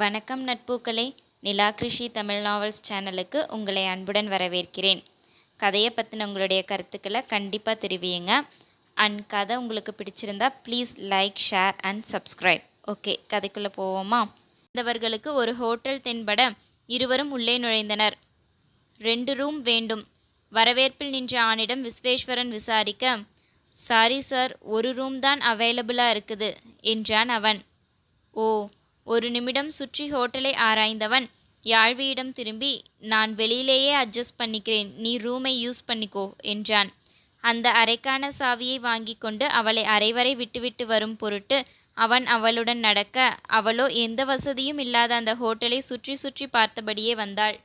வணக்கம் நட்பூக்களே. நிலா கிருஷி தமிழ் நாவல்ஸ் சேனலுக்கு உங்களை அன்புடன் வரவேற்கிறேன். கதையை பற்றின உங்களுடைய கருத்துக்களை கண்டிப்பாக தெரிவியுங்க. அண்ட் கதை உங்களுக்கு பிடிச்சிருந்தா please like share and subscribe okay கதைக்குள்ளே போவோமா? வந்தவர்களுக்கு ஒரு ஹோட்டல் தென்பட இருவரும் உள்ளே நுழைந்தனர். ரெண்டு ரூம் வேண்டும். வரவேற்பில் நின்ற ஆணிடம் விஸ்வேஸ்வரன் விசாரிக்க சாரி சார் ஒரு ரூம் தான் அவைலபிளாக இருக்குது என்றான் அவன். ஓ ஒரு நிமிடம் சுற்றி ஹோட்டலை ஆராய்ந்தவன் யாழ்வியிடம் திரும்பி நான் வெளியிலேயே அட்ஜஸ்ட் பண்ணிக்கிறேன் நீ ரூமை யூஸ் பண்ணிக்கோ என்றான். அந்த அறைக்கான சாவியை வாங்கி கொண்டு அவளை அரைவரை விட்டுவிட்டு வரும் பொருட்டு அவன் அவளுடன் நடக்க அவளோ எந்த வசதியும் இல்லாத அந்த ஹோட்டலை சுற்றி சுற்றி பார்த்தபடியே வந்தாள்.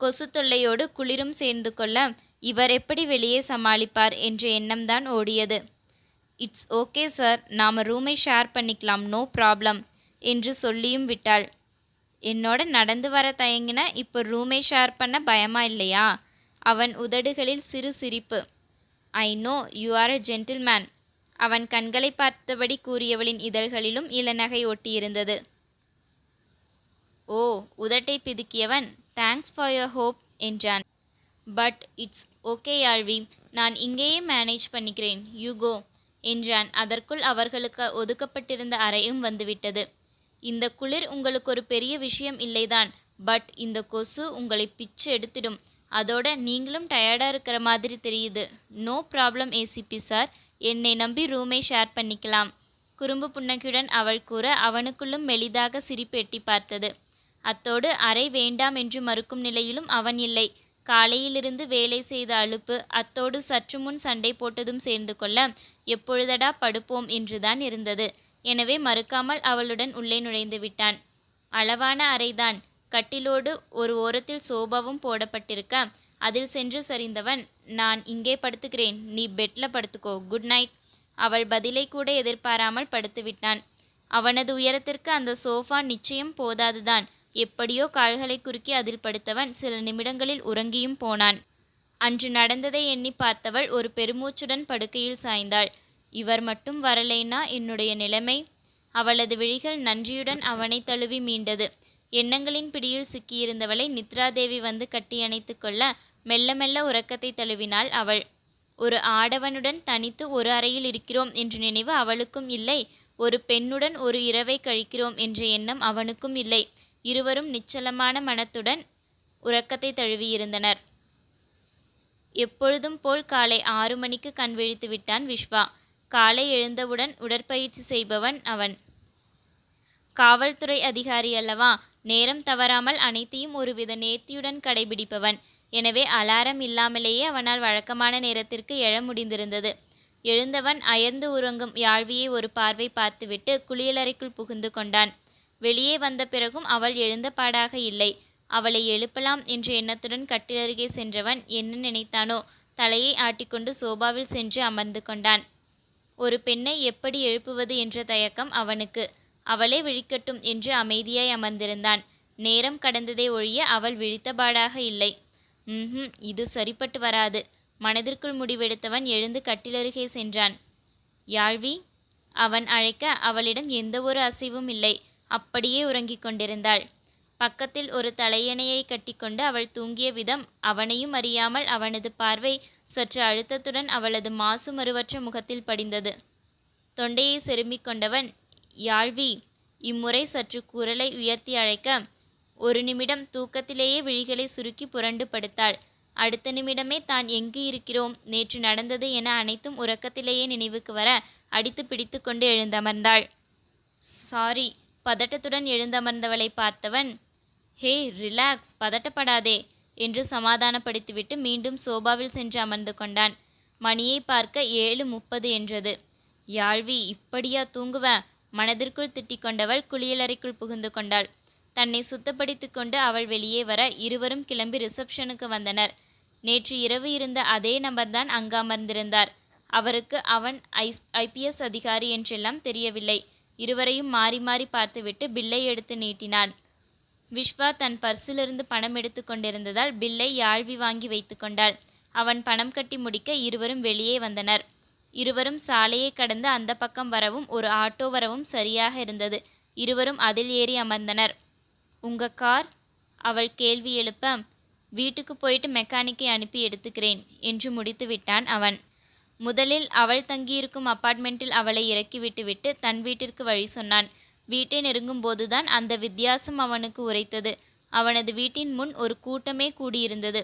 கொசு தொல்லையோடு குளிரும் சேர்ந்து கொள்ள இவர் எப்படி வெளியே சமாளிப்பார்? என்ற எண்ணம்தான் ஓடியது. இட்ஸ் ஓகே சார் நாம் ரூமை ஷேர் பண்ணிக்கலாம். நோ ப்ராப்ளம் என்று சொல்லியும் விட்டாள். என்னோட நடந்து வர தயங்கின இப்போ ரூமை ஷேர் பண்ண பயமா இல்லையா? அவன் உதடுகளில் சிறு சிரிப்பு. I know you are a gentleman அவன் கண்களை பார்த்தபடி கூறியவளின் இதழ்களிலும் இளநகை ஒட்டியிருந்தது. ஓ உதட்டை பிதுக்கியவன் தேங்க்ஸ் ஃபார் யோர் ஹோப் என்றான். பட் இட்ஸ் ஓகே யாழ்வி நான் இங்கேயே மேனேஜ் பண்ணிக்கிறேன். யூகோ என்றான். அதற்குள் அவர்களுக்கு ஒதுக்கப்பட்டிருந்த அறையும் வந்துவிட்டது. இந்த குளிர் உங்களுக்கு ஒரு பெரிய விஷயம் இல்லைதான் பட் இந்த கொசு உங்களை பிச்சு எடுத்துடும். அதோட நீங்களும் டயர்டாக இருக்கிற மாதிரி தெரியுது. நோ ப்ராப்ளம் ஏசிபி சார் என்னை நம்பி ரூமை ஷேர் பண்ணிக்கலாம். குறும்பு புன்னகையுடன் அவள் கூற அவனுக்குள்ளும் மெலிதாக சிரிப்பு எட்டி பார்த்தது. அத்தோடு அறை வேண்டாம் என்று மறுக்கும் நிலையிலும் அவன் இல்லை. காலையிலிருந்து வேலை செய்த அலுப்பு அத்தோடு சற்று முன் சண்டை போட்டதும் சேர்ந்து கொள்ள எப்பொழுதடா படுப்போம் என்றுதான் இருந்தது. எனவே மறுக்காமல் அவளுடன் உள்ளே நுழைந்து விட்டான். அளவான அறைதான். கட்டிலோடு ஒரு ஓரத்தில் சோபாவும் போடப்பட்டிருக்க அதில் சென்று சரிந்தவன் நான் இங்கே படுத்துக்கிறேன் நீ பெட்ல படுத்துக்கோ. Good night. அவள் பதிலை கூட எதிர்பாராமல் படுத்துவிட்டான் அவனது உயரத்திற்கு அந்த சோஃபா நிச்சயம் போதாதுதான். எப்படியோ கால்களை குறுக்கி அதில் படுத்தவன் சில நிமிடங்களில் உறங்கியும் போனான். அன்று நடந்ததை எண்ணி பார்த்தவள் ஒரு பெருமூச்சுடன் படுக்கையில் சாய்ந்தாள். இவர் மட்டும் வரலைனா என்னுடைய நிலைமை? அவளது விழிகள் நன்றியுடன் அவனை தழுவி மீண்டது. எண்ணங்களின் பிடியில் சிக்கியிருந்தவளை நித்ராதேவி வந்து கட்டியணைத்து கொள்ள மெல்ல மெல்ல உறக்கத்தை தழுவினாள் அவள். ஒரு ஆடவனுடன் தனித்து ஒரு அறையில் இருக்கிறோம் என்ற நினைவு அவளுக்கும் இல்லை. ஒரு பெண்ணுடன் ஒரு இரவை கழிக்கிறோம் என்ற எண்ணம் அவனுக்கும் இல்லை. இருவரும் நிச்சலமான மனத்துடன் உறக்கத்தை தழுவியிருந்தனர். எப்பொழுதும் போல் காலை ஆறு மணிக்கு கண் விழித்து விட்டான் விஸ்வா காலை எழுந்தவுடன் உடற்பயிற்சி செய்பவன் அவன். காவல்துறை அதிகாரி அல்லவா? நேரம் தவறாமல் அனைத்தையும் ஒருவித நேர்த்தியுடன் கடைபிடிப்பவன். எனவே அலாரம் இல்லாமலேயே அவனால் வழக்கமான நேரத்திற்கு எழ முடிந்திருந்தது. எழுந்தவன் அயர்ந்து உறங்கும் யாழ்வியை ஒரு பார்வை பார்த்துவிட்டு குளியலறைக்குள் புகுந்து கொண்டான். வெளியே வந்த பிறகும் அவள் எழுந்த பாடாக இல்லை. அவளை எழுப்பலாம் என்ற எண்ணத்துடன் கட்டிலருகே சென்றவன் என்ன நினைத்தானோ தலையை ஆட்டிக்கொண்டு சோபாவில் சென்று அமர்ந்து கொண்டான். ஒரு பெண்ணை எப்படி எழுப்புவது என்ற தயக்கம் அவனுக்கு. அவளே விழிக்கட்டும் என்று அமைதியாய் அமர்ந்திருந்தான். நேரம் கடந்ததே ஒழிய அவள் விழித்தபாடாக இல்லை. ம் இது சரிப்பட்டு வராது. மனதிற்குள் முடிவெடுத்தவன் எழுந்து கட்டிலருகே சென்றான். யாழ்வி அவன் அழைக்க அவளிடம் எந்த ஒரு அசைவும் இல்லை. அப்படியே உறங்கிக் கொண்டிருந்தாள். பக்கத்தில் ஒரு தலையணையை கட்டிக்கொண்டு அவள் தூங்கிய விதம் அவனையும் அறியாமல் அவனது பார்வை சற்று அழுத்தத்துடன் அவளது மாசு மறுவற்ற முகத்தில் படிந்தது. தொண்டையை செருமிக் கொண்டவன் யாழ்வி இம்முறை சற்று குரலை உயர்த்தி அழைக்க ஒரு நிமிடம் தூக்கத்திலேயே விழிகளை சுருக்கி புரண்டு படுத்தாள். அடுத்த நிமிடமே தான் எங்கு இருக்கிறோம்? நேற்று நடந்தது என அனைத்தும் உறக்கத்திலேயே நினைவுக்கு வர அடித்து பிடித்து கொண்டு எழுந்தமர்ந்தாள். சாரி பதட்டத்துடன் எழுந்தமர்ந்தவளை பார்த்தவன் ஹே ரிலாக்ஸ் பதட்டப்படாதே. என்று சமாதானப்படுத்திவிட்டு மீண்டும் சோபாவில் சென்று அமர்ந்து கொண்டான். மணியை பார்க்க ஏழு முப்பது என்றது. யாழ்வி இப்படியா தூங்குவ? மனதிற்குள் திட்டிக் கொண்டவள் குளியலறைக்குள் புகுந்து கொண்டாள். தன்னை சுத்தப்படுத்தி கொண்டு அவள் வெளியே வர இருவரும் கிளம்பி ரிசப்ஷனுக்கு வந்தனர். நேற்று இரவு இருந்த அதே நபர்தான் அங்கு அமர்ந்திருந்தார். அவருக்கு அவன் ஐஸ் ஐபிஎஸ் அதிகாரி என்றெல்லாம் தெரியவில்லை. இருவரையும் மாறி மாறி பார்த்துவிட்டு பில்லை எடுத்து நீட்டினான். விஸ்வா தன் பர்சிலிருந்து பணம் எடுத்து கொண்டிருந்ததால் பில்லை யாழ்வி வாங்கி வைத்து கொண்டாள். அவன் பணம் கட்டி முடிக்க இருவரும் வெளியே வந்தனர். இருவரும் சாலையை கடந்து அந்த பக்கம் வரவும் ஒரு ஆட்டோ வரவும் சரியாக இருந்தது. இருவரும் அதில் ஏறி அமர்ந்தனர். உங்க கார்? அவள் கேள்வி எழுப்ப வீட்டுக்கு போயிட்டு மெக்கானிக்கை அனுப்பி எடுத்துக்கிறேன் என்று முடித்து விட்டான் அவன். முதலில் அவள் தங்கியிருக்கும் அப்பார்ட்மெண்ட்டில் அவளை இறக்கிவிட்டுவிட்டு தன் வீட்டிற்கு வழி சொன்னான். வீட்டை நெருங்கும் போதுதான் அந்த வித்தியாசம் அவனுக்கு உரைத்தது. அவனது வீட்டின் முன் ஒரு கூட்டமே கூடியிருந்தது.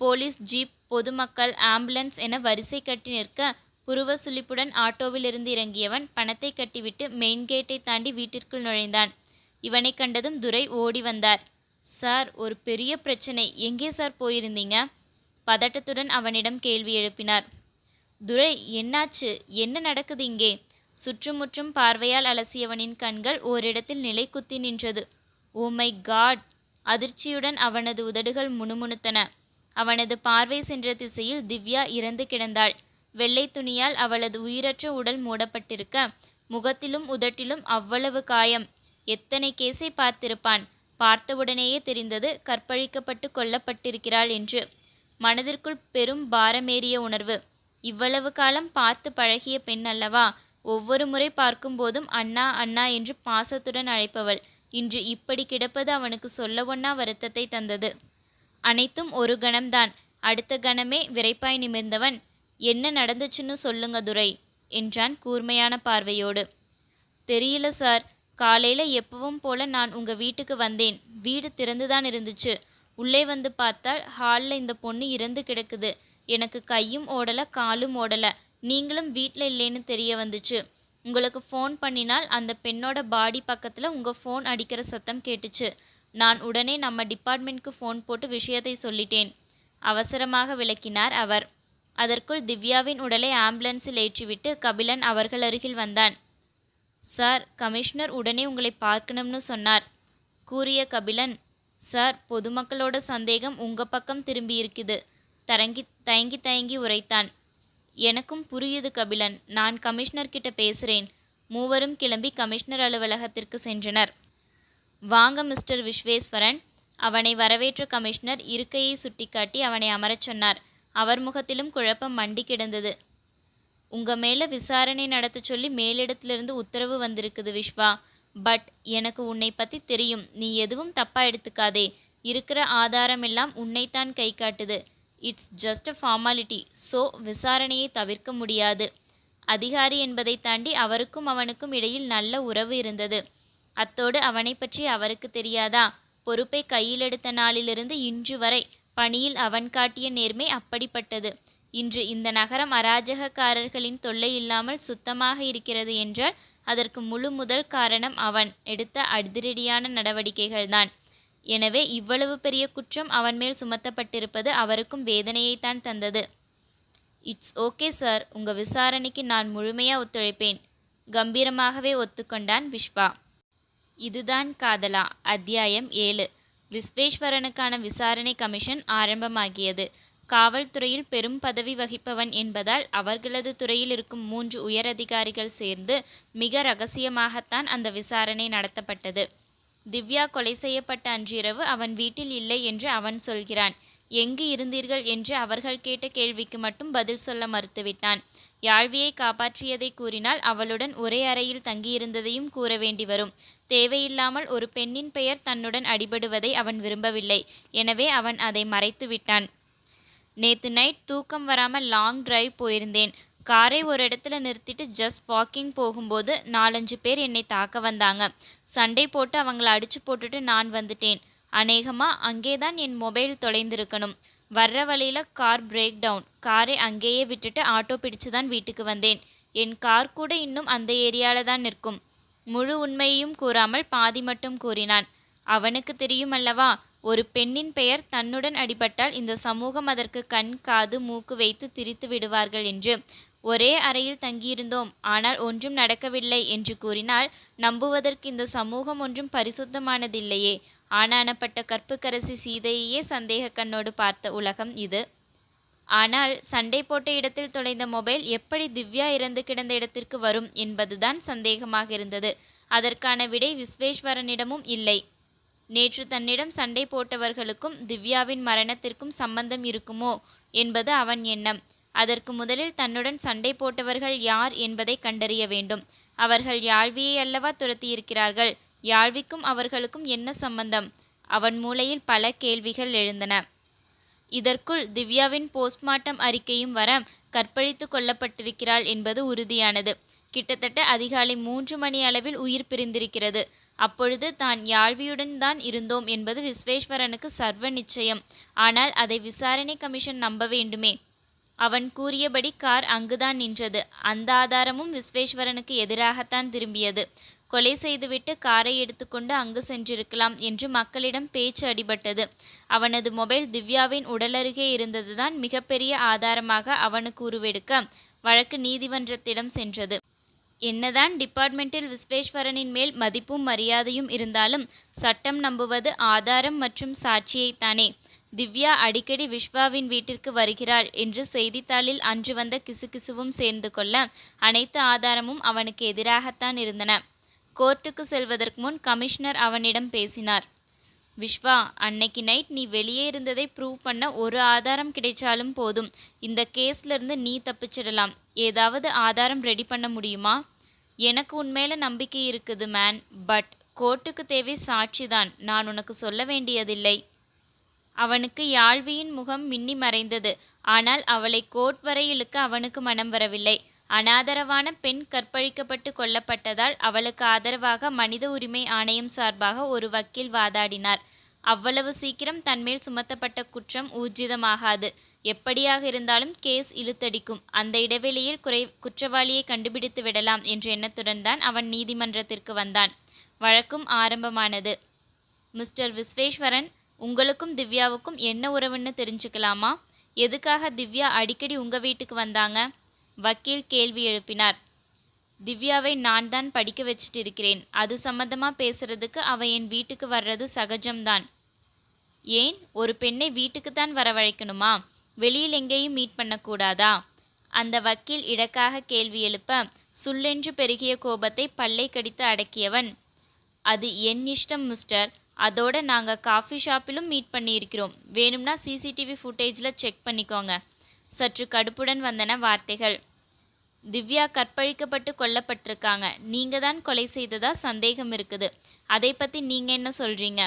போலீஸ் ஜீப் பொதுமக்கள் ஆம்புலன்ஸ் என வரிசை கட்டி நிற்க புருவ சுழிப்புடன் ஆட்டோவிலிருந்து இறங்கியவன் பணத்தை கட்டிவிட்டு மெயின் கேட்டை தாண்டி வீட்டிற்குள் நுழைந்தான். இவனை கண்டதும் துரை ஓடி வந்தார். சார் ஒரு பெரிய பிரச்சனை. எங்கே சார் போயிருந்தீங்க? பதட்டத்துடன் அவனிடம் கேள்வி எழுப்பினார். துரை என்னாச்சு? என்ன நடக்குது இங்கே? சுற்றுமுற்றும் பார்வையால் அலசியவனின் கண்கள் ஓரிடத்தில் நிலை குத்தி நின்றது. Oh my God! அதிர்ச்சியுடன் அவனது உதடுகள் முணுமுணுத்தன. அவனது பார்வை சென்ற திசையில் திவ்யா இறந்து கிடந்தாள். வெள்ளை துணியால் அவளது உயிரற்ற உடல் மூடப்பட்டிருக்க முகத்திலும் உதட்டிலும் அவ்வளவு காயம். எத்தனை கேஸை பார்த்திருப்பான்? பார்த்தவுடனேயே தெரிந்தது கற்பழிக்கப்பட்டு கொல்லப்பட்டிருக்கிறாள் என்று. மனதிற்குள் பெரும் பாரமேறிய உணர்வு. இவ்வளவு காலம் பார்த்து பழகிய பெண் அல்லவா? ஒவ்வொரு முறை பார்க்கும்போதும் அண்ணா அண்ணா என்று பாசத்துடன் அழைப்பவள். இன்று இப்படி கிடப்பது அவனுக்கு சொல்ல வருத்தத்தை தந்தது. அனைத்தும் ஒரு கணம்தான். அடுத்த கணமே விரைப்பாய் நிமிர்ந்தவன். என்ன நடந்துச்சுன்னு சொல்லுங்க துரை என்றான் கூர்மையான பார்வையோடு. தெரியல சார். காலையில் எப்பவும் போல நான் உங்கள் வீட்டுக்கு வந்தேன். வீடு திறந்துதான் இருந்துச்சு. உள்ளே வந்து பார்த்தால் ஹாலில் இந்த பொண்ணு இறந்து கிடக்குது. எனக்கு கையும் ஓடலை காலும் ஓடலை. நீங்களும் வீட்டில் இல்லைன்னு தெரிய வந்துச்சு. உங்களுக்கு ஃபோன் பண்ணினால் அந்த பெண்ணோட பாடி பக்கத்தில் உங்கள் ஃபோன் அடிக்கிற சத்தம் கேட்டுச்சு. நான் உடனே நம்ம டிபார்ட்மெண்ட்க்கு ஃபோன் போட்டு விஷயத்தை சொல்லிட்டேன். அவசரமாக விளக்கினார் அவர். அதற்குள் திவ்யாவின் உடலை ஆம்புலன்ஸில் ஏற்றிவிட்டு கபிலன் அவர்கள் அருகில் வந்தான். சார் கமிஷனர் உடனே உங்களை பார்க்கணும்னு சொன்னார் கூறிய கபிலன். சார் பொதுமக்களோட சந்தேகம் உங்க பக்கம் திரும்பி இருக்குது தரங்கி தயங்கி தயங்கி உரைத்தான். எனக்கும் புரியுது கபிலன். நான் கமிஷனர் கிட்ட பேசுறேன். மூவரும் கிளம்பி கமிஷனர் அலுவலகத்திற்கு சென்றனர். வாங்க மிஸ்டர் விஸ்வேஸ்வரன். அவனை வரவேற்ற கமிஷனர் இருக்கையை சுட்டிக்காட்டி அவனை அமரச் சொன்னார். அவர் முகத்திலும் குழப்பம் மண்டி கிடந்தது. உங்க மேல விசாரணை நடத்த சொல்லி மேலிடத்திலிருந்து உத்தரவு வந்திருக்குது விஸ்வா பட் எனக்கு உன்னை பத்தி தெரியும். நீ எதுவும் தப்பா எடுத்துக்காதே. இருக்கிற ஆதாரம் எல்லாம் உன்னைத்தான் கை காட்டுது. It's just a formality so விசாரணையை தவிர்க்க முடியாது. அதிகாரி என்பதை தாண்டி அவருக்கும் அவனுக்கும் இடையில் நல்ல உறவு இருந்தது. அத்தோடு அவனை பற்றி அவருக்கு தெரியாதா? பொறுப்பை கையில் எடுத்த நாளிலிருந்து இன்று வரை பணியில் அவன் காட்டிய நேர்மை அப்படிப்பட்டது. இன்று இந்த நகரம் அராஜகக்காரர்களின் தொல்லை இல்லாமல் சுத்தமாக இருக்கிறது என்றால் அதற்கு முழு முதல் காரணம் அவன். எடுத்த அதிரடியான நடவடிக்கைகள்தான். எனவே இவ்வளவு பெரிய குற்றம் அவன் மேல் சுமத்தப்பட்டிருப்பது அவருக்கும் வேதனையைத்தான் தந்தது. It's okay sir. உங்கள் விசாரணைக்கு நான் முழுமையாக ஒத்துழைப்பேன். கம்பீரமாகவே ஒத்துக்கொண்டான் விஷ்வா. இதுதான் காதலா? அத்தியாயம் ஏழு. விஸ்வேஸ்வரனுக்கான விசாரணை கமிஷன் ஆரம்பமாகியது. காவல்துறையில் பெரும் பதவி வகிப்பவன் என்பதால் அவர்களது துறையில் இருக்கும் மூன்று உயரதிகாரிகள் சேர்ந்து மிக ரகசியமாகத்தான் அந்த விசாரணை நடத்தப்பட்டது. திவ்யா கொலை செய்யப்பட்ட அன்றிரவு அவன் வீட்டில் இல்லை என்று அவன் சொல்கிறான். எங்கு இருந்தீர்கள் என்று அவர்கள் கேட்ட கேள்விக்கு மட்டும் பதில் சொல்ல மறுத்துவிட்டான். யாழ்வியை காப்பாற்றியதை கூறினால் அவளுடன் ஒரே அறையில் தங்கியிருந்ததையும் கூற வேண்டி வரும். தேவையில்லாமல் ஒரு பெண்ணின் பெயர் தன்னுடன் அடிபடுவதை அவன் விரும்பவில்லை. எனவே அவன் அதை மறைத்து விட்டான் நேத்து நைட் தூக்கம் வராமல் லாங் டிரைவ் போயிருந்தேன். காரை ஒரு இடத்துல நிறுத்திட்டு ஜஸ்ட் வாக்கிங் போகும்போது நாலஞ்சு பேர் என்னை தாக்க வந்தாங்க. சண்டை போட்டு அவங்கள அடிச்சு போட்டுட்டு நான் வந்துட்டேன். அநேகமா அங்கேதான் என் மொபைல் தொலைந்திருக்கணும். வர்ற வழியில் கார் பிரேக் டவுன் காரை அங்கேயே விட்டுட்டு ஆட்டோ பிடிச்சு தான் வீட்டுக்கு வந்தேன். என் கார் கூட இன்னும் அந்த ஏரியாவில் தான் நிற்கும். முழு உண்மையையும் கூறாமல் பாதி மட்டும் கூறினான். அவனுக்கு தெரியும் அல்லவா ஒரு பெண்ணின் பெயர் தன்னுடன் அடிபட்டால் இந்த சமூகம் அதற்கு கண் காது மூக்கு வைத்து திரித்து விடுவார்கள் என்று. ஒரே அறையில் தங்கியிருந்தோம். ஆனால் ஒன்றும் நடக்கவில்லை என்று கூறினால் நம்புவதற்கு இந்த சமூகம் ஒன்றும் பரிசுத்தமானதில்லையே. ஆனானப்பட்ட கற்புக்கரசி சீதையையே சந்தேக கண்ணோடு பார்த்த உலகம் இது. ஆனால் சண்டை போட்ட இடத்தில் தொலைந்த மொபைல் எப்படி திவ்யா இறந்து கிடந்த இடத்திற்கு வரும் என்பதுதான் சந்தேகமாக இருந்தது. அதற்கான விடை விஸ்வேஸ்வரனிடமும் இல்லை. நேற்று தன்னிடம் சண்டை போட்டவர்களுக்கும் திவ்யாவின் மரணத்திற்கும் சம்பந்தம் இருக்குமோ என்பது அவன் எண்ணம். அதற்கு முதலில் தன்னுடன் சண்டை போட்டவர்கள் யார் என்பதை கண்டறிய வேண்டும். அவர்கள் யாழ்வியை அல்லவா துரத்தியிருக்கிறார்கள்? யாழ்விக்கும் அவர்களுக்கும் என்ன சம்பந்தம்? அவன் மூளையில் பல கேள்விகள் எழுந்தன. இதற்குள் திவ்யாவின் போஸ்ட்மார்ட்டம் அறிக்கையும் வர கற்பழித்து கொல்லப்பட்டிருக்கிறாள் என்பது உறுதியானது. கிட்டத்தட்ட அதிகாலை மூன்று மணி அளவில் உயிர் பிரிந்திருக்கிறது. அப்பொழுது தான் யாழ்வியுடன் தான் இருந்தோம் என்பது விஸ்வேஸ்வரனுக்கு சர்வ நிச்சயம். ஆனால் அதை விசாரணை கமிஷன் நம்ப வேண்டுமே. அவன் கூறியபடி கார் அங்குதான் நின்றது. அந்த ஆதாரமும் விஸ்வேஸ்வரனுக்கு எதிராகத்தான் திரும்பியது. கொலை செய்துவிட்டு காரை எடுத்துக்கொண்டு அங்கு சென்றிருக்கலாம் என்று மக்களிடம் பேச்சு அடிபட்டது. அவனது மொபைல் திவ்யாவின் உடலருகே இருந்ததுதான் மிகப்பெரிய ஆதாரமாக அவனுக்கு உருவெடுக்க வழக்கு நீதிமன்றத்திடம் சென்றது. என்னதான் டிபார்ட்மெண்டில் விஸ்வேஸ்வரனின் மேல் மதிப்பும் மரியாதையும் இருந்தாலும் சட்டம் நம்புவது ஆதாரம் மற்றும் சாட்சியைத்தானே. திவ்யா அடிக்கடி விஸ்வாவின் வீட்டிற்கு வருகிறாள் என்று செய்தித்தாளில் அன்று வந்த கிசுகிசுவும் சேர்ந்து கொள்ள அனைத்து ஆதாரமும் அவனுக்கு எதிராகத்தான் இருந்தன. கோர்ட்டுக்கு செல்வதற்கு முன் கமிஷனர் அவனிடம் பேசினார். விஸ்வா அன்னைக்கு நைட் நீ வெளியே இருந்ததை ப்ரூவ் பண்ண ஒரு ஆதாரம் கிடைச்சாலும் போதும். இந்த கேஸ்லேருந்து நீ தப்பிச்சிடலாம். ஏதாவது ஆதாரம் ரெடி பண்ண முடியுமா? எனக்கு உண்மையில நம்பிக்கை இருக்குது மேன் பட் கோர்ட்டுக்கு தேவை சாட்சிதான் நான் உனக்கு சொல்ல வேண்டியதில்லை. அவனுக்கு யாழ்வியின் முகம் மின்னி மறைந்தது. ஆனால் அவளை கோர்ட் வரை இழுக்க அவனுக்கு மனம் வரவில்லை. அனாதரவான பெண் கற்பழிக்கப்பட்டு கொல்லப்பட்டதால் அவளுக்கு ஆதரவாக மனித உரிமை ஆணையம் சார்பாக ஒரு வக்கீல் வாதாடினார். அவ்வளவு சீக்கிரம் தன்மேல் சுமத்தப்பட்ட குற்றம் ஊர்ஜிதமாகாது. எப்படியாக இருந்தாலும் கேஸ் இழுத்தடிக்கும். அந்த இடைவெளியில் குறை குற்றவாளியை கண்டுபிடித்து விடலாம் என்ற எண்ணத்துடன் தான் அவன் நீதிமன்றத்திற்கு வந்தான். வழக்கும் ஆரம்பமானது. மிஸ்டர் விஸ்வேஸ்வரன் உங்களுக்கும் திவ்யாவுக்கும் என்ன உறவுன்னு தெரிஞ்சுக்கலாமா? எதுக்காக திவ்யா அடிக்கடி உங்கள் வீட்டுக்கு வந்தாங்க? வக்கீல் கேள்வி எழுப்பினார். திவ்யாவை நான் தான் படிக்க வச்சுட்டு இருக்கிறேன் அது சம்மந்தமாக பேசுறதுக்கு அவ என் வீட்டுக்கு வர்றது சகஜம்தான். ஏன்? ஒரு பெண்ணை வீட்டுக்கு தான் வரவழைக்கணுமா? வெளியில் எங்கேயும் மீட் பண்ணக்கூடாதா? அந்த வக்கீல் இடக்காக கேள்வி எழுப்ப சுள்ளென்று பெருகிய கோபத்தை பல்லை கடித்து அடக்கியவன். அது என் இஷ்டம் மிஸ்டர் அதோட நாங்கள் காஃபி ஷாப்பிலும் மீட் பண்ணியிருக்கிறோம். வேணும்னா சிசிடிவி ஃபுட்டேஜில் செக் பண்ணிக்கோங்க. சற்று கடுப்புடன் வந்தன வார்த்தைகள். திவ்யா கற்பழிக்கப்பட்டு கொல்லப்பட்டிருக்காங்க. நீங்கள் தான் கொலை செய்ததா சந்தேகம் இருக்குது. அதை பற்றி நீங்கள் என்ன சொல்கிறீங்க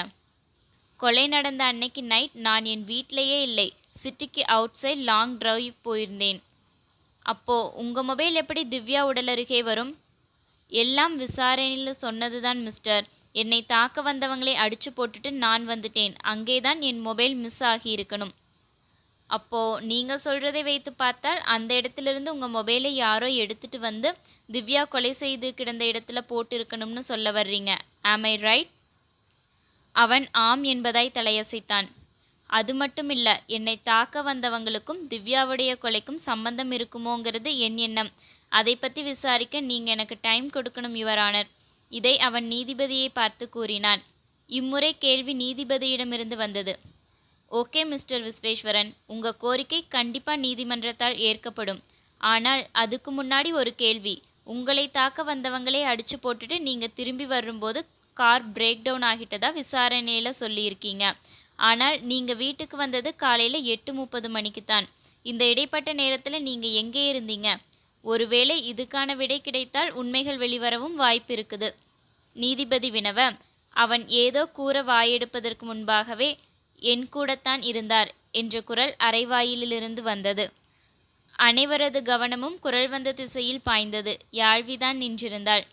கொலை நடந்த அன்னைக்கு நைட் நான் என் வீட்டிலையே இல்லை. சிட்டிக்கு அவுட் சைட் லாங் டிரைவ் போயிருந்தேன். அப்போது உங்கள் மொபைல் எப்படி திவ்யா உடல் அருகே வரும்? எல்லாம் விசாரணையில் சொன்னதுதான் மிஸ்டர் என்னை தாக்க வந்தவங்களை அடிச்சு போட்டுட்டு நான் வந்துட்டேன். அங்கேதான் என் மொபைல் மிஸ் ஆகி இருக்கணும். அப்போ நீங்க சொல்றதை வைத்து பார்த்தால் அந்த இடத்துலேருந்து உங்க மொபைலை யாரோ எடுத்துட்டு வந்து திவ்யா கொலை செய்து கிடந்த இடத்துல போட்டு இருக்கணும்னு சொல்ல வர்றீங்க. ஆம் ஐ ரைட் அவன் ஆம் என்பதாய் தலையசைத்தான். அது மட்டும் இல்ல என்னை தாக்க வந்தவங்களுக்கும் திவ்யாவுடைய கொலைக்கும் சம்பந்தம் இருக்குமோங்கிறது என் எண்ணம். அதை பத்தி விசாரிக்க நீங்க எனக்கு டைம் கொடுக்கணும் யுவர் ஆனர். இதை அவன் நீதிபதியை பார்த்து கூறினான். இம்முறை கேள்வி நீதிபதியிடமிருந்து வந்தது. ஓகே மிஸ்டர் விஸ்வேஸ்வரன் உங்க கோரிக்கை கண்டிப்பா நீதிமன்றத்தால் ஏற்கப்படும். ஆனால் அதுக்கு முன்னாடி ஒரு கேள்வி. உங்களை தாக்க வந்தவங்களே அடிச்சு போட்டுட்டு நீங்க திரும்பி வரும்போது கார் பிரேக் டவுன் ஆகிட்டதா விசாரணையில சொல்லியிருக்கீங்க. ஆனால் நீங்க வீட்டுக்கு வந்தது காலையில எட்டு முப்பது மணிக்கு தான் இந்த இடைப்பட்ட நேரத்துல நீங்க எங்கே இருந்தீங்க? ஒருவேளை இதுக்கான விடை கிடைத்தால் உண்மைகள் வெளிவரவும் வாய்ப்பு இருக்குது. நீதிபதி வினவ அவன் ஏதோ கூற வாயெடுப்பதற்கு முன்பாகவே என் கூடத்தான் இருந்தார் என்ற குரல் அரைவாயிலிருந்து வந்தது. அனைவரது கவனமும் குரல் வந்த திசையில் பாய்ந்தது. யாழ்விதான் நின்றிருந்தாள்.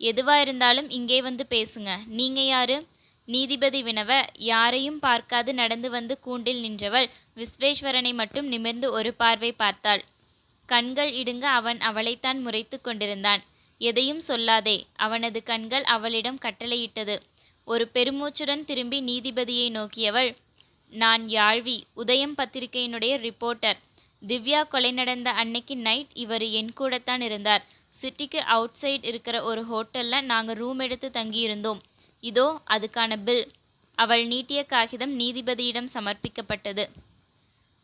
எதுவா இருந்தாலும் இங்கே வந்து பேசுங்க. நீங்க யாரு? நீதிபதி வினவ யாரையும் பார்க்காது நடந்து வந்து கூண்டில் நின்றவள் விஸ்வேஸ்வரனை மட்டும் நிமிர்ந்து ஒரு பார்வை பார்த்தாள். கண்கள் இடுங்க அவன் அவளைத்தான் முறைத்து கொண்டிருந்தான். எதையும் சொல்லாதே அவனது கண்கள் அவளிடம் கட்டளையிட்டது. ஒரு பெருமூச்சுடன் திரும்பி நீதிபதியை நோக்கியவள் நான் யாழ்வி உதயம் பத்திரிகையினுடைய ரிப்போர்ட்டர். திவ்யா கொலை நடந்த அன்னைக்கு நைட் இவர் என் கூடத்தான் இருந்தார். சிட்டிக்கு அவுட் சைட் இருக்கிற ஒரு ஹோட்டலில் நாங்கள் ரூம் எடுத்து தங்கியிருந்தோம். இதோ அதுக்கான பில். அவள் நீட்டிய காகிதம் நீதிபதியிடம் சமர்ப்பிக்கப்பட்டது.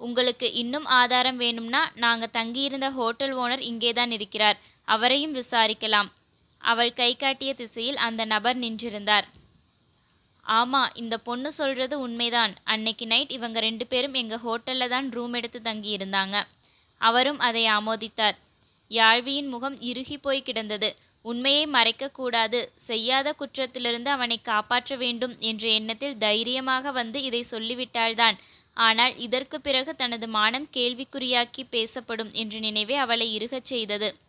உங்களுக்கு இன்னும் ஆதாரம் வேணும்னா நாங்கள் தங்கியிருந்த ஹோட்டல் ஓனர் இங்கேதான் இருக்கிறார். அவரையும் விசாரிக்கலாம். அவள் கை காட்டிய திசையில் அந்த நபர் நின்றிருந்தார். ஆமா இந்த பொண்ணு சொல்றது உண்மைதான். அன்னைக்கு நைட் இவங்க ரெண்டு பேரும் எங்க ஹோட்டல்ல தான் ரூம் எடுத்து தங்கி இருந்தாங்க அவரும் அதை ஆமோதித்தார். யாழ்வியின் முகம் இறுகி போய் கிடந்தது. உண்மையை மறைக்கக்கூடாது செய்யாத குற்றத்திலிருந்து அவனை காப்பாற்ற வேண்டும் என்ற எண்ணத்தில் தைரியமாக வந்து இதை சொல்லிவிட்டாள்தான். ஆனால் இதற்கு பிறகு தனது மானம் கேள்விக்குறியாக்கி பேசப்படும் என்ற நினைவே அவளை இருகச் செய்தது.